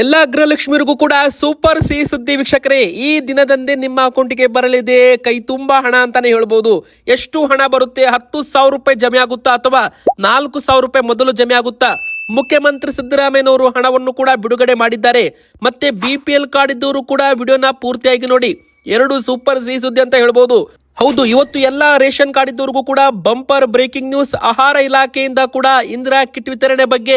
ಎಲ್ಲ ಗೃಹಲಕ್ಷ್ಮಿಯರಿಗೂ ಕೂಡ ಸೂಪರ್ ಸಿಹಿ ಸುದ್ದಿ ವೀಕ್ಷಕರೇ, ಈ ದಿನದಂದೇ ನಿಮ್ಮ ಅಕೌಂಟಿಗೆ ಬರಲಿದೆ, ಕೈ ತುಂಬಾ ಹಣ ಅಂತಾನೆ ಹೇಳ್ಬೋದು. ಎಷ್ಟು ಹಣ ಬರುತ್ತೆ? ಹತ್ತು ಸಾವಿರ ರೂಪಾಯಿ ಜಮೆ ಆಗುತ್ತಾ ಅಥವಾ ನಾಲ್ಕು ಸಾವಿರ ರೂಪಾಯಿ ಮೊದಲು ಜಮೆ ಆಗುತ್ತಾ? ಮುಖ್ಯಮಂತ್ರಿ ಸಿದ್ದರಾಮಯ್ಯನವರು ಹಣವನ್ನು ಕೂಡ ಬಿಡುಗಡೆ ಮಾಡಿದ್ದಾರೆ. ಮತ್ತೆ ಬಿ ಪಿ ಎಲ್ ಕಾರ್ಡ್ ಇದ್ದವರು ಕೂಡ ವಿಡಿಯೋನ ಪೂರ್ತಿಯಾಗಿ ನೋಡಿ. ಎರಡು ಸೂಪರ್ ಸಿಹಿ ಸುದ್ದಿ ಅಂತ ಹೇಳ್ಬೋದು. ಹೌದು, ಇವತ್ತು ಎಲ್ಲ ರೇಷನ್ ಕಾರ್ಡ್ ಇದ್ದವರಿಗೂ ಕೂಡ ಬಂಪರ್ ಬ್ರೇಕಿಂಗ್ ನ್ಯೂಸ್, ಆಹಾರ ಇಲಾಖೆಯಿಂದ ಕೂಡ ಇಂದಿರಾ ಕಿಟ್ ವಿತರಣೆ ಬಗ್ಗೆ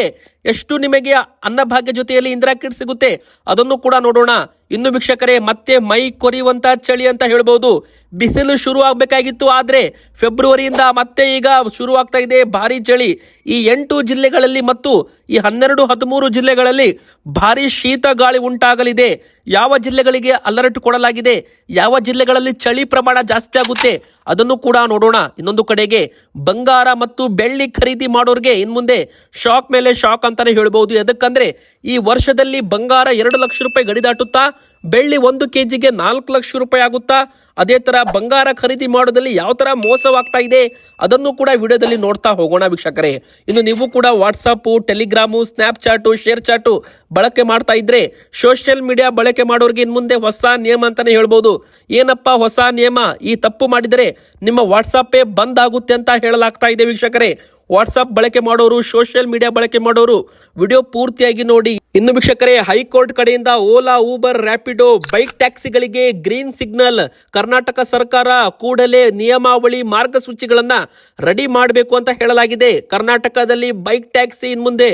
ಎಷ್ಟು ನಿಮಗೆ ಅನ್ನಭಾಗ್ಯ ಜೊತೆಯಲ್ಲಿ ಇಂದಿರಾ ಕಿಟ್ ಸಿಗುತ್ತೆ, ಅದನ್ನು ಕೂಡ ನೋಡೋಣ. ಇನ್ನು ವೀಕ್ಷಕರೇ, ಮತ್ತೆ ಮೈ ಕೊರಿಯುವಂತ ಚಳಿ ಅಂತ ಹೇಳ್ಬೋದು. ಬಿಸಿಲು ಶುರು ಆಗ್ಬೇಕಾಗಿತ್ತು, ಆದ್ರೆ ಫೆಬ್ರವರಿಯಿಂದ ಮತ್ತೆ ಈಗ ಶುರು ಆಗ್ತಾ ಇದೆ ಭಾರಿ ಚಳಿ. ಈ ಎಂಟು ಜಿಲ್ಲೆಗಳಲ್ಲಿ ಮತ್ತು ಈ ಹನ್ನೆರಡು, ಹದಿಮೂರು ಜಿಲ್ಲೆಗಳಲ್ಲಿ ಭಾರಿ ಶೀತ ಗಾಳಿ ಉಂಟಾಗಲಿದೆ. ಯಾವ ಜಿಲ್ಲೆಗಳಿಗೆ ಅಲರ್ಟ್ ಕೊಡಲಾಗಿದೆ? ಯಾವ ಜಿಲ್ಲೆಗಳಲ್ಲಿ ಚಳಿ ಪ್ರಮಾಣ ಜಾಸ್ತಿ ಆಗುತ್ತೆ? ಅದನ್ನು ಕೂಡ ನೋಡೋಣ. ಇನ್ನೊಂದು ಕಡೆಗೆ ಬಂಗಾರ ಮತ್ತು ಬೆಳ್ಳಿ ಖರೀದಿ ಮಾಡೋರಿಗೆ ಇನ್ಮುಂದೆ ಶಾಕ್ ಮೇಲೆ ಶಾಕ್ ಅಂತಾನೆ ಹೇಳ್ಬೋದು. ಎದಕ್ಕಂದ್ರೆ ಈ ವರ್ಷದಲ್ಲಿ ಬಂಗಾರ ಎರಡು ಲಕ್ಷ ರೂಪಾಯಿ ಗಡಿ ದಾಟುತ್ತಾ ಬೆಳ್ಳಿ ಒಂದು ಕೆಜಿಗೆ ನಾಲ್ಕು ಲಕ್ಷ ರೂಪಾಯಿ ಆಗುತ್ತಾ? ಅದೇ ತರ ಬಂಗಾರ ಖರೀದಿ ಮಾಡೋದಲ್ಲಿ ಯಾವ ತರ ಮೋಸವಾಗ್ತಾ ಇದೆ? ಅದನ್ನು ಕೂಡ ವಿಡಿಯೋದಲ್ಲಿ ನೋಡ್ತಾ ಹೋಗೋಣ ವೀಕ್ಷಕರೇ. ಇನ್ನು ನೀವು ಕೂಡ WhatsApp Telegram Snapchat ShareChat ಬಳಕೆ ಮಾಡ್ತಾ ಇದ್ರೆ ಸೋಷಿಯಲ್ ಮೀಡಿಯಾ ಬಳಕೆ ಮಾಡೋರಿಗೆ ಇನ್ ಮುಂದೆ ಹೊಸ ನಿಯಮ ಅಂತಾನೆ ಹೇಳ್ಬೋದು. ಏನಪ್ಪ ಹೊಸ ನಿಯಮ? ಈ ತಪ್ಪು ಮಾಡಿದರೆ ನಿಮ್ಮ ವಾಟ್ಸಪ್ಪೇ ಬಂದ್ ಆಗುತ್ತೆ ಅಂತ ಹೇಳಲಾಗ್ತಾ ಇದೆ ವೀಕ್ಷಕರೇ. ವಾಟ್ಸಪ್ ಬಳಕೆ ಮಾಡೋರು ಸೋಷಿಯಲ್ ಮೀಡಿಯಾ ಬಳಕೆ ಮಾಡೋರು, ವಿಡಿಯೋ ಪೂರ್ತಿಯಾಗಿ ನೋಡಿ. ಇನ್ನು ವೀಕ್ಷಕರೇ, ಹೈಕೋರ್ಟ್ ಕಡೆಯಿಂದ ಓಲಾ, ಊಬರ್ ರ್ಯಾಪಿಡೋ ಬೈಕ್ ಟ್ಯಾಕ್ಸಿಗಳಿಗೆ ಗ್ರೀನ್ ಸಿಗ್ನಲ್. ಕರ್ನಾಟಕ ಸರ್ಕಾರ ಕೂಡಲೇ ನಿಯಮಾವಳಿ ಮಾರ್ಗಸೂಚಿಗಳನ್ನ ರೆಡಿ ಮಾಡಬೇಕು ಅಂತ ಹೇಳಲಾಗಿದೆ. ಕರ್ನಾಟಕದಲ್ಲಿ ಬೈಕ್ ಟ್ಯಾಕ್ಸಿ ಇನ್ ಮುಂದೆ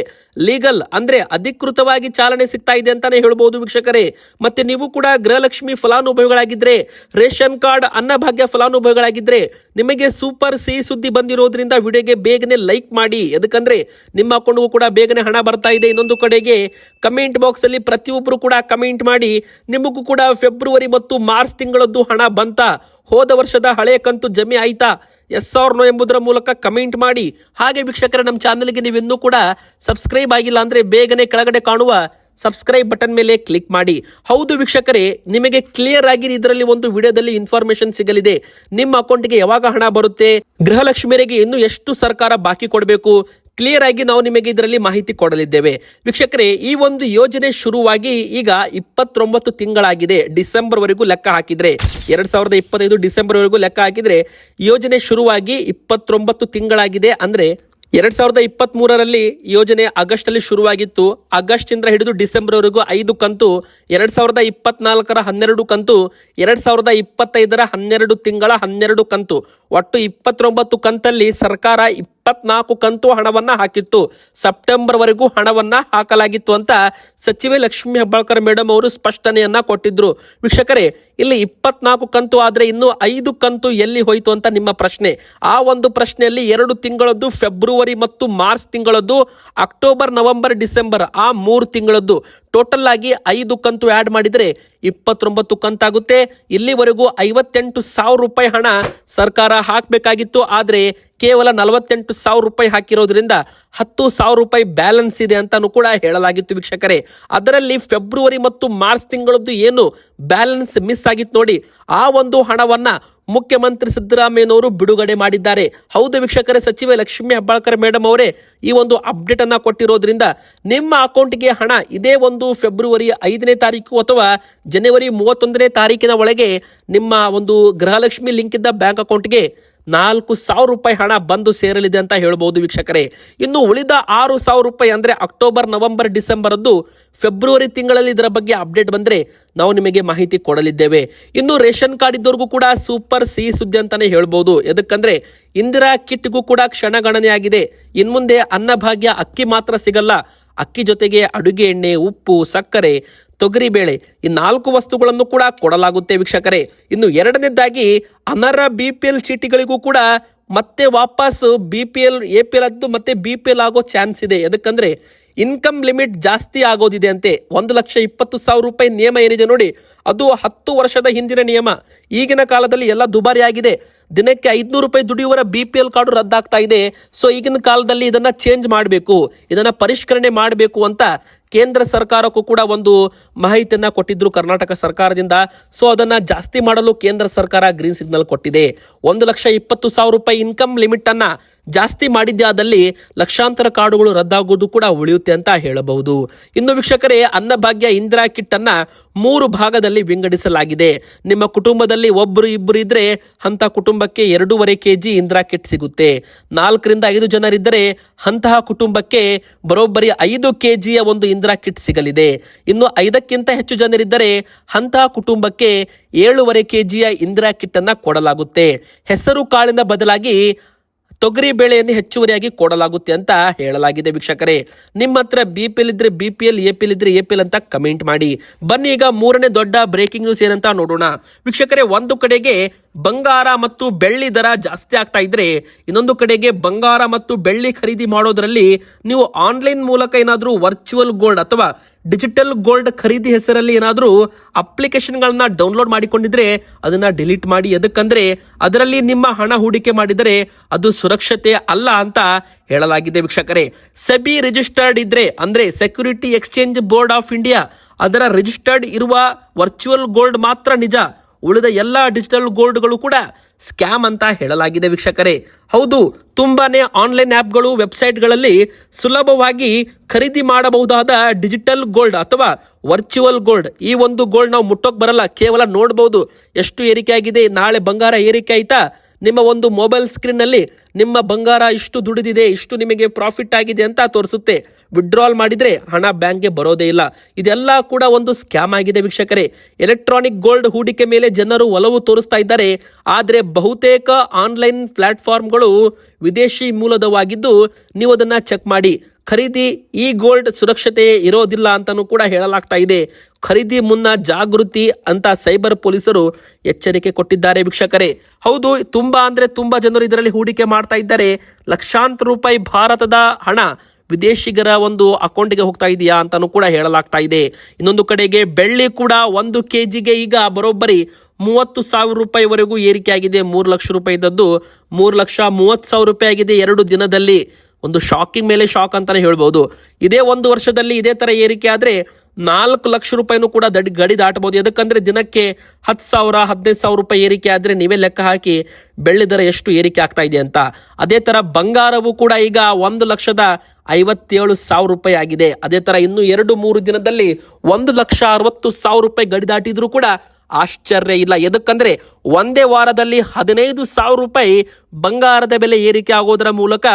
ಲೀಗಲ್ ಅಂದ್ರೆ ಅಧಿಕೃತವಾಗಿ ಚಾಲನೆ ಸಿಗ್ತಾ ಇದೆ ಅಂತಾನೆ ಹೇಳ್ಬೋದು ವೀಕ್ಷಕರೇ. ಮತ್ತೆ ನೀವು ಕೂಡ ಗೃಹಲಕ್ಷ್ಮಿ ಫಲಾನುಭವಿಗಳಾಗಿದ್ರೆ, ರೇಷನ್ ಕಾರ್ಡ್ ಅನ್ನಭಾಗ್ಯ ಫಲಾನುಭವಿಗಳಾಗಿದ್ರೆ, ನಿಮಗೆ ಸೂಪರ್ ಸಿಹಿ ಸುದ್ದಿ ಬಂದಿರೋದ್ರಿಂದ ವಿಡಿಯೋಗೆ ಬೇಗನೆ ಲೈಕ್ ಮಾಡಿ. ಯಾಕಂದ್ರೆ ನಿಮ್ಮ ಅಕೌಂಟ್ಗೂ ಕೂಡ ಬೇಗನೆ ಹಣ ಬರ್ತಾ ಇದೆ. ಇನ್ನೊಂದು ಕಡೆಗೆ ಕಮೆಂಟ್ ಬಾಕ್ಸ್ ಅಲ್ಲಿ ಪ್ರತಿಯೊಬ್ಬರು ಕೂಡ ಕಮೆಂಟ್ ಮಾಡಿ, ನಿಮಗೂ ಕೂಡ ಫೆಬ್ರವರಿ ಮತ್ತು ಮಾರ್ಚ್ ತಿಂಗಳದ್ದು ಹಣ ಬಂತ? ಹೋದ ವರ್ಷದ ಹಳೆಯ ಕಂತು ಜಮೆ ಆಯ್ತಾ? ಎಸ್ ಆರ್ ನೋ ಎಂಬುದರ ಮೂಲಕ ಕಮೆಂಟ್ ಮಾಡಿ. ಹಾಗೆ ವೀಕ್ಷಕರ, ನಮ್ಮ ಚಾನಲ್ಗೆ ನೀವಿನ್ನೂ ಕೂಡ ಸಬ್ಸ್ಕ್ರೈಬ್ ಆಗಿಲ್ಲ ಅಂದ್ರೆ ಬೇಗನೆ ಕೆಳಗಡೆ ಕಾಣುವ ಸಬ್ಸ್ಕ್ರೈಬ್ ಬಟನ್ ಮೇಲೆ ಕ್ಲಿಕ್ ಮಾಡಿ. ಹೌದು ವೀಕ್ಷಕರೇ, ನಿಮಗೆ ಕ್ಲಿಯರ್ ಆಗಿ ಇದರಲ್ಲಿ ಒಂದು ವಿಡಿಯೋದಲ್ಲಿ ಇನ್ಫಾರ್ಮೇಶನ್ ಸಿಗಲಿದೆ. ನಿಮ್ಮ ಅಕೌಂಟ್ಗೆ ಯಾವಾಗ ಹಣ ಬರುತ್ತೆ? ಗೃಹಲಕ್ಷ್ಮಿಯರಿಗೆ ಇನ್ನು ಎಷ್ಟು ಸರ್ಕಾರ ಬಾಕಿ ಕೊಡಬೇಕು? ಕ್ಲಿಯರ್ ಆಗಿ ನಾವು ನಿಮಗೆ ಇದರಲ್ಲಿ ಮಾಹಿತಿ ಕೊಡಲಿದ್ದೇವೆ. ವೀಕ್ಷಕರೇ, ಈ ಒಂದು ಯೋಜನೆ ಶುರುವಾಗಿ ಈಗ ಇಪ್ಪತ್ತೊಂಬತ್ತು ತಿಂಗಳಾಗಿದೆ. ಡಿಸೆಂಬರ್ ವರೆಗೂ ಲೆಕ್ಕ ಹಾಕಿದ್ರೆ, ಎರಡ್ ಸಾವಿರದ ಇಪ್ಪತ್ತೈದು ಡಿಸೆಂಬರ್ ವರೆಗೂ ಲೆಕ್ಕ ಹಾಕಿದ್ರೆ, ಯೋಜನೆ ಶುರುವಾಗಿ ಇಪ್ಪತ್ತೊಂಬತ್ತು ತಿಂಗಳಾಗಿದೆ ಅಂದ್ರೆ, ಎರಡ್ ಸಾವಿರದ ಇಪ್ಪತ್ತ್ ಮೂರರಲ್ಲಿ ಯೋಜನೆ ಆಗಸ್ಟ್ ಅಲ್ಲಿ ಶುರುವಾಗಿತ್ತು. ಆಗಸ್ಟ್ ಇಂದ ಹಿಡಿದು ಡಿಸೆಂಬರ್ ವರೆಗೂ ಐದು ಕಂತು, ಎರಡ್ ಸಾವಿರದ ಇಪ್ಪತ್ನಾಲ್ಕರ ಹನ್ನೆರಡು ಕಂತು, ಎರಡ್ ಸಾವಿರದ ಇಪ್ಪತ್ತೈದರ ಹನ್ನೆರಡು ತಿಂಗಳ ಹನ್ನೆರಡು ಕಂತು. ಒಟ್ಟು ಇಪ್ಪತ್ತೊಂಬತ್ತು ಕಂತಲ್ಲಿ ಸರ್ಕಾರ ಇಪ್ಪತ್ನಾಲ್ಕು ಕಂತು ಹಣವನ್ನ ಹಾಕಿತ್ತು. ಸೆಪ್ಟೆಂಬರ್ ವರೆಗೂ ಹಣವನ್ನ ಹಾಕಲಾಗಿತ್ತು ಅಂತ ಸಚಿವೆ ಲಕ್ಷ್ಮಿ ಹೆಬ್ಬಾಳ್ಕರ್ ಮೇಡಮ್ ಅವರು ಸ್ಪಷ್ಟನೆಯನ್ನ ಕೊಟ್ಟಿದ್ರು. ವೀಕ್ಷಕರೇ, ಇಲ್ಲಿ ಇಪ್ಪತ್ನಾಲ್ಕು ಕಂತು ಆದ್ರೆ ಇನ್ನು ಐದು ಕಂತು ಎಲ್ಲಿ ಹೋಯಿತು ಅಂತ ನಿಮ್ಮ ಪ್ರಶ್ನೆ. ಆ ಒಂದು ಪ್ರಶ್ನೆಯಲ್ಲಿ ಎರಡು ತಿಂಗಳದ್ದು ಫೆಬ್ರವರಿ ಮತ್ತು ಮಾರ್ಚ್ ತಿಂಗಳದ್ದು, ಅಕ್ಟೋಬರ್, ನವೆಂಬರ್, ಡಿಸೆಂಬರ್, ಆ ಮೂರು ತಿಂಗಳದ್ದು. ಟೋಟಲ್ ಆಗಿ ಐದು ಕಂತು ಆಡ್ ಮಾಡಿದ್ರೆ ಇಪ್ಪತ್ತೊಂಬತ್ತು ಕಂತಾಗುತ್ತೆ. ಇಲ್ಲಿವರೆಗೂ ಐವತ್ತೆಂಟು ಸಾವಿರ ರೂಪಾಯಿ ಹಣ ಸರ್ಕಾರ ಹಾಕಬೇಕಾಗಿತ್ತು. ಆದರೆ ಕೇವಲ ನಲವತ್ತೆಂಟು ಸಾವಿರ ರೂಪಾಯಿ ಹಾಕಿರೋದ್ರಿಂದ ಹತ್ತು ಸಾವಿರ ರೂಪಾಯಿ ಬ್ಯಾಲೆನ್ಸ್ ಇದೆ ಅಂತಾನು ಕೂಡ ಹೇಳಲಾಗಿತ್ತು ವೀಕ್ಷಕರೇ. ಅದರಲ್ಲಿ ಫೆಬ್ರವರಿ ಮತ್ತು ಮಾರ್ಚ್ ತಿಂಗಳದ್ದು ಏನು ಬ್ಯಾಲೆನ್ಸ್ ಮಿಸ್ ಆಗಿತ್ತು ನೋಡಿ. ಆ ಒಂದು ಹಣವನ್ನ ಮುಖ್ಯಮಂತ್ರಿ ಸಿದ್ದರಾಮಯ್ಯನವರು ಬಿಡುಗಡೆ ಮಾಡಿದ್ದಾರೆ. ಹೌದು ವೀಕ್ಷಕರೇ, ಸಚಿವೆ ಲಕ್ಷ್ಮಿ ಹೆಬ್ಬಾಳ್ಕರ್ ಮೇಡಮ್ ಅವರೇ ಈ ಒಂದು ಅಪ್ಡೇಟ್ ಅನ್ನ ಕೊಟ್ಟಿರೋದ್ರಿಂದ ನಿಮ್ಮ ಅಕೌಂಟ್ಗೆ ಹಣ ಇದೇ ಒಂದು ಫೆಬ್ರವರಿ ಐದನೇ ತಾರೀಕು ಅಥವಾ ಜನವರಿ ಮೂವತ್ತೊಂದನೇ ತಾರೀಕಿನ ಒಳಗೆ ನಿಮ್ಮ ಒಂದು ಗೃಹಲಕ್ಷ್ಮಿ ಲಿಂಕ್ ಇದ್ದ ಬ್ಯಾಂಕ್ ಅಕೌಂಟ್ಗೆ ನಾಲ್ಕು ಸಾವಿರ ರೂಪಾಯಿ ಹಣ ಬಂದು ಸೇರಲಿದೆ ಅಂತ ಹೇಳಬಹುದು ವೀಕ್ಷಕರೇ. ಇನ್ನು ಉಳಿದ ಆರು ಸಾವಿರ ರೂಪಾಯಿ ಅಂದ್ರೆ ಅಕ್ಟೋಬರ್, ನವೆಂಬರ್ ಡಿಸೆಂಬರದ್ದು ಫೆಬ್ರವರಿ ತಿಂಗಳಲ್ಲಿ ಇದರ ಬಗ್ಗೆ ಅಪ್ಡೇಟ್ ಬಂದ್ರೆ ನಾವು ನಿಮಗೆ ಮಾಹಿತಿ ಕೊಡಲಿದ್ದೇವೆ. ಇನ್ನು ರೇಷನ್ ಕಾರ್ಡ್ ಇದ್ದವ್ರಿಗೂ ಕೂಡ ಸೂಪರ್ ಸಿಹಿ ಸುದ್ದಿ ಅಂತಾನೆ ಹೇಳ್ಬೋದು. ಎದಕ್ಕಂದ್ರೆ ಇಂದಿರಾ ಕಿಟ್ಗೂ ಕೂಡ ಕ್ಷಣಗಣನೆ ಆಗಿದೆ ಇನ್ಮುಂದೆ ಅನ್ನಭಾಗ್ಯ ಅಕ್ಕಿ ಮಾತ್ರ ಸಿಗಲ್ಲ ಅಕ್ಕಿ ಜೊತೆಗೆ ಅಡುಗೆ ಎಣ್ಣೆ, ಉಪ್ಪು, ಸಕ್ಕರೆ ತೊಗರಿಬೇಳೆ ಈ ನಾಲ್ಕು ವಸ್ತುಗಳನ್ನು ಕೂಡ ಕೊಡಲಾಗುತ್ತೆ ವೀಕ್ಷಕರೇ. ಇನ್ನು ಎರಡನೇದಾಗಿ ಅನರ್ಹ ಬಿ ಪಿ ಎಲ್ ಚೀಟಿಗಳಿಗೂ ಕೂಡ ಮತ್ತೆ ವಾಪಸ್ B P L A P L ಮತ್ತೆ ಬಿ ಪಿ ಎಲ್ ಆಗೋ ಚಾನ್ಸ್ ಇದೆ. ಎದಕ್ಕಂದ್ರೆ ಇನ್ಕಮ್ ಲಿಮಿಟ್ ಜಾಸ್ತಿ ಆಗೋದಿದೆ ಅಂತೆ ಒಂದು ಲಕ್ಷ ಇಪ್ಪತ್ತು ಸಾವಿರ ರೂಪಾಯಿ ನಿಯಮ ಏನಿದೆ ನೋಡಿ, ಅದು ಹತ್ತು ವರ್ಷದ ಹಿಂದಿನ ನಿಯಮ. ಈಗಿನ ಕಾಲದಲ್ಲಿ ಎಲ್ಲ ದುಬಾರಿ ಆಗಿದೆ ದಿನಕ್ಕೆ ಐದ್ನೂರು ರೂಪಾಯಿ ದುಡಿಯುವರ ಬಿ ಪಿ ಎಲ್ ಕಾರ್ಡು ರದ್ದಾಗ್ತಾ ಇದೆ. ಸೊ ಈಗಿನ ಕಾಲದಲ್ಲಿ ಇದನ್ನ ಚೇಂಜ್ ಮಾಡಬೇಕು, ಇದನ್ನ ಪರಿಷ್ಕರಣೆ ಮಾಡಬೇಕು ಅಂತ ಕೇಂದ್ರ ಸರ್ಕಾರಕ್ಕೂ ಕೂಡ ಒಂದು ಮಾಹಿತಿಯನ್ನ ಕೊಟ್ಟಿದ್ರು ಕರ್ನಾಟಕ ಸರ್ಕಾರದಿಂದ. ಸೊ ಅದನ್ನ ಜಾಸ್ತಿ ಮಾಡಲು ಕೇಂದ್ರ ಸರ್ಕಾರ ಗ್ರೀನ್ ಸಿಗ್ನಲ್ ಕೊಟ್ಟಿದೆ. ಒಂದು ಲಕ್ಷ ಇಪ್ಪತ್ತು ಸಾವಿರ ರೂಪಾಯಿ ಇನ್ಕಮ್ ಲಿಮಿಟ್ ಅನ್ನ ಜಾಸ್ತಿ ಮಾಡಿದ್ದೇ ಲಕ್ಷಾಂತರ ಕಾರ್ಡುಗಳು ರದ್ದಾಗುವುದು ಕೂಡ ಉಳಿಯುತ್ತೆ ಅಂತ ಹೇಳಬಹುದು. ಇನ್ನು ವೀಕ್ಷಕರೇ, ಅನ್ನಭಾಗ್ಯ ಇಂದಿರಾ ಕಿಟ್ ಅನ್ನ ಮೂರು ಭಾಗದಲ್ಲಿ ವಿಂಗಡಿಸಲಾಗಿದೆ. ನಿಮ್ಮ ಕುಟುಂಬದಲ್ಲಿ ಒಬ್ಬರು ಇಬ್ಬರು ಇದ್ರೆ ಅಂತ ಕುಟುಂಬಕ್ಕೆ ಎರಡೂವರೆ ಕೆಜಿ ಇಂದಿರಾ ಕಿಟ್ ಸಿಗುತ್ತೆ. ನಾಲ್ಕರಿಂದ ಐದು ಜನರಿದ್ದರೆ ಅಂತಹ ಕುಟುಂಬಕ್ಕೆ ಬರೋಬ್ಬರಿ ಐದು ಕೆಜಿಯ ಒಂದು ಇಂದಿರಾ ಕಿಟ್ ಸಿಗಲಿದೆ. ಇನ್ನು ಐದಕ್ಕಿಂತ ಹೆಚ್ಚು ಜನರಿದ್ದರೆ ಅಂತಹ ಕುಟುಂಬಕ್ಕೆ ಏಳೂವರೆ ಕೆಜಿಯ ಇಂದಿರಾ ಕಿಟ್ ಅನ್ನ ಕೊಡಲಾಗುತ್ತೆ. ಹೆಸರು ಕಾಳಿನ ಬದಲಾಗಿ ತೊಗರಿ ಬೇಳೆಯನ್ನು ಹೆಚ್ಚುವರಿಯಾಗಿ ಕೊಡಲಾಗುತ್ತೆ ಅಂತ ಹೇಳಲಾಗಿದೆ ವೀಕ್ಷಕರೇ. ನಿಮ್ಮ ಹತ್ರ ಬಿ ಪಿ ಎಲ್ ಇದ್ರೆ B P L A P L ಇದ್ರೆ ಎ ಪಿ ಎಲ್ ಅಂತ ಕಮೆಂಟ್ ಮಾಡಿ. ಬನ್ನಿ ಈಗ ಮೂರನೇ ದೊಡ್ಡ ಬ್ರೇಕಿಂಗ್ ನ್ಯೂಸ್ ಏನಂತ ನೋಡೋಣ. ವೀಕ್ಷಕರೇ, ಒಂದು ಕಡೆಗೆ ಬಂಗಾರ ಮತ್ತು ಬೆಳ್ಳಿ ದರ ಜಾಸ್ತಿ ಆಗ್ತಾ ಇದ್ರೆ ಇನ್ನೊಂದು ಕಡೆಗೆ ಬಂಗಾರ ಮತ್ತು ಬೆಳ್ಳಿ ಖರೀದಿ ಮಾಡೋದ್ರಲ್ಲಿ ನೀವು ಆನ್ಲೈನ್ ಮೂಲಕ ಏನಾದರೂ ವರ್ಚುವಲ್ ಗೋಲ್ಡ್ ಅಥವಾ ಡಿಜಿಟಲ್ ಗೋಲ್ಡ್ ಖರೀದಿ ಹೆಸರಲ್ಲಿ ಏನಾದರೂ ಅಪ್ಲಿಕೇಶನ್ಗಳನ್ನ ಡೌನ್ಲೋಡ್ ಮಾಡಿಕೊಂಡಿದ್ರೆ ಅದನ್ನ ಡಿಲೀಟ್ ಮಾಡಿ. ಎದಕ್ಕಂದ್ರೆ ಅದರಲ್ಲಿ ನಿಮ್ಮ ಹಣ ಹೂಡಿಕೆ ಮಾಡಿದರೆ ಅದು ಸುರಕ್ಷತೆ ಅಲ್ಲ ಅಂತ ಹೇಳಲಾಗಿದೆ ವೀಕ್ಷಕರೇ. ಸೆಬಿ ರಿಜಿಸ್ಟರ್ಡ್ ಇದ್ರೆ ಅಂದ್ರೆ security exchange board of India ಅದರ ರಿಜಿಸ್ಟರ್ಡ್ ಇರುವ ವರ್ಚುವಲ್ ಗೋಲ್ಡ್ ಮಾತ್ರ ನಿಜ. ಉಳಿದ ಎಲ್ಲ ಡಿಜಿಟಲ್ ಗೋಲ್ಡ್ಗಳು ಕೂಡ ಸ್ಕ್ಯಾಮ್ ಅಂತ ಹೇಳಲಾಗಿದೆ ವೀಕ್ಷಕರೇ. ಹೌದು, ತುಂಬಾನೇ ಆನ್ಲೈನ್ ಆ್ಯಪ್ಗಳು, ವೆಬ್ಸೈಟ್ಗಳಲ್ಲಿ ಸುಲಭವಾಗಿ ಖರೀದಿ ಮಾಡಬಹುದಾದ ಡಿಜಿಟಲ್ ಗೋಲ್ಡ್ ಅಥವಾ ವರ್ಚುವಲ್ ಗೋಲ್ಡ್. ಈ ಒಂದು ಗೋಲ್ಡ್ ನಾವು ಮುಟ್ಟೋಕೆ ಬರಲ್ಲ, ಕೇವಲ ನೋಡಬಹುದು ಎಷ್ಟು ಏರಿಕೆ ಆಗಿದೆ, ನಾಳೆ ಬಂಗಾರ ಏರಿಕೆ ಆಯ್ತಾ? ನಿಮ್ಮ ಒಂದು ಮೊಬೈಲ್ ಸ್ಕ್ರೀನ್ನಲ್ಲಿ ನಿಮ್ಮ ಬಂಗಾರ ಇಷ್ಟು ದುಡಿದಿದೆ, ಇಷ್ಟು ನಿಮಗೆ ಪ್ರಾಫಿಟ್ ಆಗಿದೆ ಅಂತ ತೋರಿಸುತ್ತೆ. ವಿಡ್ರಾಲ್ ಮಾಡಿದ್ರೆ ಹಣ ಬ್ಯಾಂಕ್ಗೆ ಬರೋದೇ ಇಲ್ಲ. ಇದೆಲ್ಲ ಕೂಡ ಒಂದು ಸ್ಕ್ಯಾಮ್ ಆಗಿದೆ ವೀಕ್ಷಕರೇ. ಎಲೆಕ್ಟ್ರಾನಿಕ್ ಗೋಲ್ಡ್ ಹೂಡಿಕೆ ಮೇಲೆ ಜನರು ಒಲವು ತೋರಿಸ್ತಾ ಇದ್ದಾರೆ. ಆದರೆ ಬಹುತೇಕ ಆನ್ಲೈನ್ ಪ್ಲಾಟ್ಫಾರ್ಮ್ಗಳು ವಿದೇಶಿ ಮೂಲದವಾಗಿದ್ದು ನೀವು ಅದನ್ನ ಚೆಕ್ ಮಾಡಿ. ಖರೀದಿ ಈ ಗೋಲ್ಡ್ ಸುರಕ್ಷತೆ ಇರೋದಿಲ್ಲ ಅಂತಲೂ ಕೂಡ ಹೇಳಲಾಗ್ತಾ ಇದೆ. ಖರೀದಿ ಮುನ್ನ ಜಾಗೃತಿ ಅಂತ ಸೈಬರ್ ಪೊಲೀಸರು ಎಚ್ಚರಿಕೆ ಕೊಟ್ಟಿದ್ದಾರೆ ವೀಕ್ಷಕರೇ. ಹೌದು, ತುಂಬಾ ಅಂದ್ರೆ ತುಂಬಾ ಜನರು ಇದರಲ್ಲಿ ಹೂಡಿಕೆ ಮಾಡ್ತಾ ಇದ್ದಾರೆ. ಲಕ್ಷಾಂತರ ರೂಪಾಯಿ ಭಾರತದ ಹಣ. ವಿದೇಶಿಗರ ಒಂದು ಅಕೌಂಟ್ಗೆ ಹೋಗ್ತಾ ಇದೆಯಾ ಅಂತಾನೂ ಕೂಡ ಹೇಳಲಾಗ್ತಾ ಇದೆ. ಇನ್ನೊಂದು ಕಡೆಗೆ ಬೆಳ್ಳಿ ಕೂಡ ಒಂದು ಕೆ ಜಿಗೆ ಈಗ ಬರೋಬ್ಬರಿ ಮೂವತ್ತು ಸಾವಿರ ರೂಪಾಯಿವರೆಗೂ ಏರಿಕೆ ಆಗಿದೆ ಮೂರು ಲಕ್ಷ ರೂಪಾಯಿ ಇದ್ದದ್ದು ಮೂರು ಲಕ್ಷ ಮೂವತ್ತು ಸಾವಿರ ರೂಪಾಯಿ ಆಗಿದೆ ಎರಡು ದಿನದಲ್ಲಿ. ಒಂದು ಶಾಕಿಂಗ್ ಮೇಲೆ ಶಾಕ್ ಅಂತಾನೆ ಹೇಳ್ಬೋದು. ಇದೇ ಒಂದು ವರ್ಷದಲ್ಲಿ ಇದೇ ತರ ಏರಿಕೆ ಆದರೆ ನಾಲ್ಕು ಲಕ್ಷ ರೂಪಾಯಿನೂ ಕೂಡ ದಡ್ ಗಡಿ ದಾಟಬಹುದು. ಯಾಕಂದ್ರೆ ದಿನಕ್ಕೆ ಹತ್ತು ಸಾವಿರ, ಹದಿನೈದು ಸಾವಿರ ರೂಪಾಯಿ ಏರಿಕೆ ಆದರೆ ನೀವೇ ಲೆಕ್ಕ ಹಾಕಿ ಬೆಳ್ಳಿ ದರ ಎಷ್ಟು ಏರಿಕೆ ಆಗ್ತಾ ಇದೆ ಅಂತ. ಅದೇ ತರ ಬಂಗಾರವು ಕೂಡ ಈಗ ಒಂದು ಲಕ್ಷದ ಐವತ್ತೇಳು ಸಾವಿರ ರೂಪಾಯಿ ಆಗಿದೆ. ಅದೇ ತರ ಇನ್ನು ಎರಡು ಮೂರು ದಿನದಲ್ಲಿ ಒಂದು ಲಕ್ಷ ಅರವತ್ತು ಸಾವಿರ ರೂಪಾಯಿ ಗಡಿ ದಾಟಿದ್ರು ಕೂಡ ಆಶ್ಚರ್ಯ ಇಲ್ಲ. ಎದಕ್ಕಂದ್ರೆ ಒಂದೇ ವಾರದಲ್ಲಿ ಹದಿನೈದು ಸಾವಿರ ರೂಪಾಯಿ ಬಂಗಾರದ ಬೆಲೆ ಏರಿಕೆ ಆಗೋದರ ಮೂಲಕ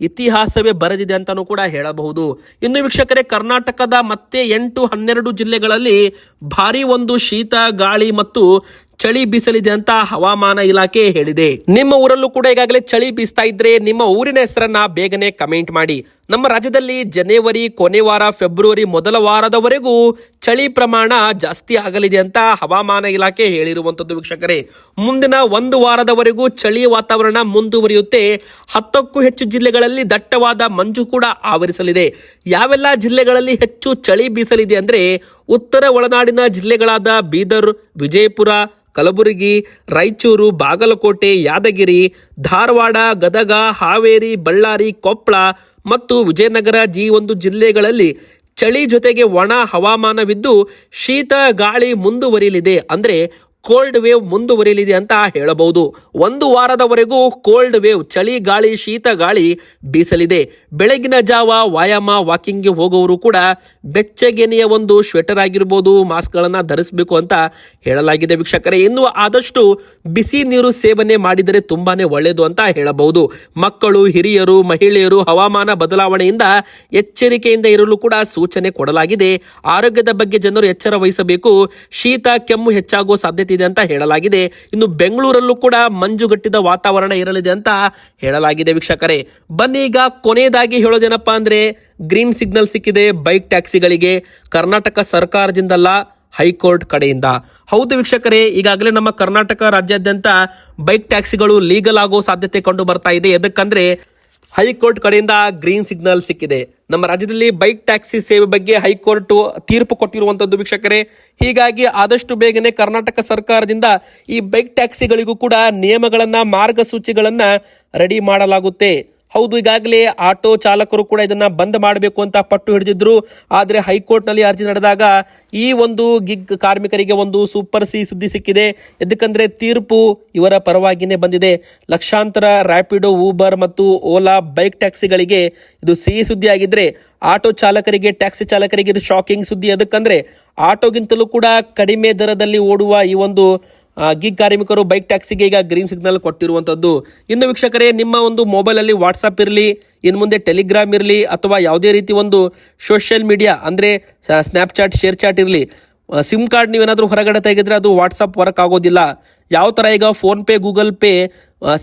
ಇತಿಹಾಸವೇ ಬರೆದಿದೆ ಅಂತಲೂ ಕೂಡ ಹೇಳಬಹುದು. ಇನ್ನು ವೀಕ್ಷಕರೇ, ಕರ್ನಾಟಕದ ಮತ್ತೆ ಎಂಟು ಹನ್ನೆರಡು ಜಿಲ್ಲೆಗಳಲ್ಲಿ ಭಾರಿ ಒಂದು ಶೀತ, ಗಾಳಿ ಮತ್ತು ಚಳಿ ಬೀಸಲಿದೆ ಅಂತ ಹವಾಮಾನ ಇಲಾಖೆ ಹೇಳಿದೆ. ನಿಮ್ಮ ಊರಲ್ಲೂ ಕೂಡ ಈಗಾಗಲೇ ಚಳಿ ಬೀಸ್ತಾ ಇದ್ರೆ ನಿಮ್ಮ ಊರಿನ ಹೆಸರನ್ನ ಬೇಗನೆ ಕಮೆಂಟ್ ಮಾಡಿ. ನಮ್ಮ ರಾಜ್ಯದಲ್ಲಿ ಜನವರಿ, ಕೊನೆ ವಾರ, ಫೆಬ್ರವರಿ ಮೊದಲ ವಾರದವರೆಗೂ ಚಳಿ ಪ್ರಮಾಣ ಜಾಸ್ತಿ ಆಗಲಿದೆ ಅಂತ ಹವಾಮಾನ ಇಲಾಖೆ ಹೇಳಿರುವಂತದ್ದು ವೀಕ್ಷಕರೇ. ಮುಂದಿನ ಒಂದು ವಾರದವರೆಗೂ ಚಳಿ ವಾತಾವರಣ ಮುಂದುವರಿಯುತ್ತೆ. ಹತ್ತಕ್ಕೂ ಹೆಚ್ಚು ಜಿಲ್ಲೆಗಳಲ್ಲಿ ದಟ್ಟವಾದ ಮಂಜು ಕೂಡ ಆವರಿಸಲಿದೆ. ಯಾವೆಲ್ಲ ಜಿಲ್ಲೆಗಳಲ್ಲಿ ಹೆಚ್ಚು ಚಳಿ ಬೀಸಲಿದೆ ಅಂದ್ರೆ ಉತ್ತರ ಒಳನಾಡಿನ ಜಿಲ್ಲೆಗಳಾದ ಬೀದರ್ ವಿಜಯಪುರ, ಕಲಬುರಗಿ, ರಾಯಚೂರು, ಬಾಗಲಕೋಟೆ, ಯಾದಗಿರಿ, ಧಾರವಾಡ, ಗದಗ, ಹಾವೇರಿ, ಬಳ್ಳಾರಿ ಕೊಪ್ಪಳ ಮತ್ತು ವಿಜಯನಗರ ಜಿ ಒಂದು ಜಿಲ್ಲೆಗಳಲ್ಲಿ ಚಳಿ ಜೊತೆಗೆ ಒಣ ಹವಾಮಾನವಿದ್ದು ಶೀತ, ಗಾಳಿ ಮುಂದುವರಿಯಲಿದೆ. ಅಂದ್ರೆ ಕೋಲ್ಡ್ ವೇವ್ ಮುಂದುವರಿಯಲಿದೆ ಅಂತ ಹೇಳಬಹುದು. ಒಂದು ವಾರದವರೆಗೂ ಕೋಲ್ಡ್ ವೇವ್ ಚಳಿ ಗಾಳಿ, ಶೀತ ಗಾಳಿ ಬೀಸಲಿದೆ. ಬೆಳಗಿನ ಜಾವ ವ್ಯಾಯಾಮ ವಾಕಿಂಗ್ಗೆ ಹೋಗುವವರು ಕೂಡ ಬೆಚ್ಚಗೆನೆಯ ಒಂದು ಸ್ವೆಟರ್ ಆಗಿರ್ಬೋದು ಮಾಸ್ಕ್ಗಳನ್ನು ಧರಿಸಬೇಕು ಅಂತ ಹೇಳಲಾಗಿದೆ ವೀಕ್ಷಕರೇ. ಇನ್ನು ಆದಷ್ಟು ಬಿಸಿ ನೀರು ಸೇವನೆ ಮಾಡಿದರೆ ತುಂಬಾನೇ ಒಳ್ಳೆಯದು ಅಂತ ಹೇಳಬಹುದು. ಮಕ್ಕಳು, ಹಿರಿಯರು, ಮಹಿಳೆಯರು ಹವಾಮಾನ ಬದಲಾವಣೆಯಿಂದ ಎಚ್ಚರಿಕೆಯಿಂದ ಇರಲು ಕೂಡ ಸೂಚನೆ ಕೊಡಲಾಗಿದೆ. ಆರೋಗ್ಯದ ಬಗ್ಗೆ ಜನರು ಎಚ್ಚರ ವಹಿಸಬೇಕು. ಶೀತ, ಕೆಮ್ಮು ಹೆಚ್ಚಾಗುವ ಸಾಧ್ಯತೆ ಇದೆ ಅಂತ ಹೇಳಲಾಗಿದೆ. ಇನ್ನು ಬೆಂಗಳೂರಲ್ಲೂ ಕೂಡ ಮಂಜುಗಟ್ಟಿದ ವಾತಾವರಣ ಇರಲಿದೆ ಅಂತ ಹೇಳಲಾಗಿದೆ ವೀಕ್ಷಕರೇ. ಬನ್ನಿ ಈಗ ಕೊನೆಯದಾಗಿ ಹೇಳೋದೇನಪ್ಪಾ ಅಂದ್ರೆ ಗ್ರೀನ್ ಸಿಗ್ನಲ್ ಸಿಕ್ಕಿದೆ ಬೈಕ್ ಟ್ಯಾಕ್ಸಿಗಳಿಗೆ. ಕರ್ನಾಟಕ ಸರ್ಕಾರದಿಂದಲ್ಲ ಹೈಕೋರ್ಟ್ ಕಡೆಯಿಂದ. ಹೌದು ವೀಕ್ಷಕರೇ, ಈಗಾಗಲೇ ನಮ್ಮ ಕರ್ನಾಟಕ ರಾಜ್ಯಾದ್ಯಂತ ಬೈಕ್ ಟ್ಯಾಕ್ಸಿಗಳು ಲೀಗಲ್ ಆಗೋ ಸಾಧ್ಯತೆ ಕಂಡು ಬರ್ತಾ ಇದೆ. ಎದಕ್ಕಂದ್ರೆ ಹೈಕೋರ್ಟ್ ಕಡೆಯಿಂದ ಗ್ರೀನ್ ಸಿಗ್ನಲ್ ಸಿಕ್ಕಿದೆ. ನಮ್ಮ ರಾಜ್ಯದಲ್ಲಿ ಬೈಕ್ ಟ್ಯಾಕ್ಸಿ ಸೇವೆ ಬಗ್ಗೆ ಹೈಕೋರ್ಟ್ ತೀರ್ಪು ಕೊಟ್ಟಿರುವಂತದ್ದು ವೀಕ್ಷಕರೇ. ಹೀಗಾಗಿ ಆದಷ್ಟು ಬೇಗನೆ ಕರ್ನಾಟಕ ಸರ್ಕಾರದಿಂದ ಈ ಬೈಕ್ ಟ್ಯಾಕ್ಸಿಗಳಿಗೂ ಕೂಡ ನಿಯಮಗಳನ್ನ, ಮಾರ್ಗಸೂಚಿಗಳನ್ನ ರೆಡಿ ಮಾಡಲಾಗುತ್ತೆ. ಹೌದು, ಈಗಾಗಲೇ ಆಟೋ ಚಾಲಕರು ಕೂಡ ಇದನ್ನ ಬಂದ್ ಮಾಡಬೇಕು ಅಂತ ಪಟ್ಟು ಹಿಡಿದಿದ್ರು. ಆದ್ರೆ ಹೈಕೋರ್ಟ್ನಲ್ಲಿ ಅರ್ಜಿ ನಡೆದಾಗ ಈ ಒಂದು ಗಿಗ್ ಕಾರ್ಮಿಕರಿಗೆ ಒಂದು ಸೂಪರ್ ಸಿ ಸುದ್ದಿ ಸಿಕ್ಕಿದೆ. ಎದಕ್ಕಂದ್ರೆ ತೀರ್ಪು ಇವರ ಪರವಾಗಿನೇ ಬಂದಿದೆ. ಲಕ್ಷಾಂತರ ರ್ಯಾಪಿಡೋ ಊಬರ್ ಮತ್ತು ಓಲಾ ಬೈಕ್ ಟ್ಯಾಕ್ಸಿಗಳಿಗೆ ಇದು ಸಿಹಿ ಸುದ್ದಿ ಆಗಿದ್ರೆ ಆಟೋ ಚಾಲಕರಿಗೆ, ಟ್ಯಾಕ್ಸಿ ಚಾಲಕರಿಗೆ ಇದು ಶಾಕಿಂಗ್ ಸುದ್ದಿ. ಅದಕ್ಕಂದ್ರೆ ಆಟೋಗಿಂತಲೂ ಕೂಡ ಕಡಿಮೆ ದರದಲ್ಲಿ ಓಡುವ ಈ ಒಂದು ಗಿಗ್ ಕಾರ್ಮಿಕರು ಬೈಕ್ ಟ್ಯಾಕ್ಸಿಗೆ ಈಗ ಗ್ರೀನ್ ಸಿಗ್ನಲ್ ಕೊಟ್ಟಿರುವಂತದ್ದು. ಇನ್ನು ವೀಕ್ಷಕರೇ, ನಿಮ್ಮ ಒಂದು ಮೊಬೈಲ್ ಅಲ್ಲಿ ವಾಟ್ಸ್ಆಪ್ ಇರಲಿ ಇನ್ನು ಮುಂದೆ ಟೆಲಿಗ್ರಾಮ್ ಇರಲಿ, ಅಥವಾ ಯಾವುದೇ ರೀತಿ ಒಂದು ಸೋಷಿಯಲ್ ಮೀಡಿಯಾ ಅಂದ್ರೆ ಸ್ನ್ಯಾಪ್ಚಾಟ್ ಶೇರ್ ಚಾಟ್ ಇರಲಿ ಸಿಮ್ ಕಾರ್ಡ್ ನೀವೇನಾದರೂ ಹೊರಗಡೆ ತೆಗೆದ್ರೆ ಅದು ವಾಟ್ಸಪ್ ವರ್ಕ್ ಆಗೋದಿಲ್ಲ. ಯಾವ ಥರ ಈಗ PhonePe Google Pay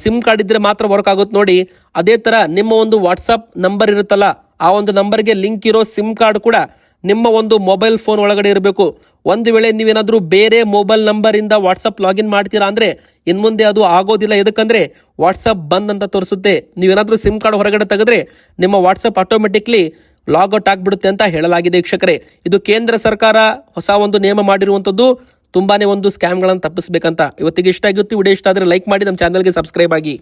SIM card ಇದ್ದರೆ ಮಾತ್ರ ವರ್ಕ್ ಆಗುತ್ತೆ ನೋಡಿ. ಅದೇ ಥರ ನಿಮ್ಮ ಒಂದು ವಾಟ್ಸಪ್ ನಂಬರ್ ಇರುತ್ತಲ್ಲ, ಆ ಒಂದು ನಂಬರ್ಗೆ ಲಿಂಕ್ ಇರೋ ಸಿಮ್ ಕಾರ್ಡ್ ಕೂಡ ನಿಮ್ಮ ಒಂದು ಮೊಬೈಲ್ ಫೋನ್ ಒಳಗಡೆ ಇರಬೇಕು. ಒಂದು ವೇಳೆ ನೀವೇನಾದರೂ ಬೇರೆ ಮೊಬೈಲ್ ನಂಬರಿಂದ ವಾಟ್ಸಪ್ ಲಾಗಿನ್ ಮಾಡ್ತೀರಾ ಅಂದರೆ ಇನ್ಮುಂದೆ ಅದು ಆಗೋದಿಲ್ಲ. ಎದಕ್ಕಂದರೆ ವಾಟ್ಸಪ್ ಬಂದ್ ಅಂತ ತೋರಿಸುತ್ತೆ. ನೀವೇನಾದರೂ ಸಿಮ್ ಕಾರ್ಡ್ ಹೊರಗಡೆ ತೆಗೆದ್ರೆ ನಿಮ್ಮ ವಾಟ್ಸಪ್ ಆಟೋಮೆಟಿಕ್ಲಿ ಲಾಗೌಟ್ ಆಗಿಬಿಡುತ್ತೆ ಅಂತ ಹೇಳಲಾಗಿದೆ ವೀಕ್ಷಕರೇ. ಇದು ಕೇಂದ್ರ ಸರ್ಕಾರ ಹೊಸ ಒಂದು ನಿಯಮ ಮಾಡಿರುವಂಥದ್ದು ತುಂಬಾನೇ ಒಂದು ಸ್ಕ್ಯಾಮ್ಗಳನ್ನು ತಪ್ಪಿಸಬೇಕಂತ. ಇವತ್ತಿಗೆ ಇಷ್ಟ ಆಗಿತ್ತು. ವಿಡಿಯೋ ಇಷ್ಟ ಆದರೆ ಲೈಕ್ ಮಾಡಿ. ನಮ್ಮ ಚಾನಲ್ಗೆ ಸಬ್ಸ್ಕ್ರೈಬ್ ಆಗಿ.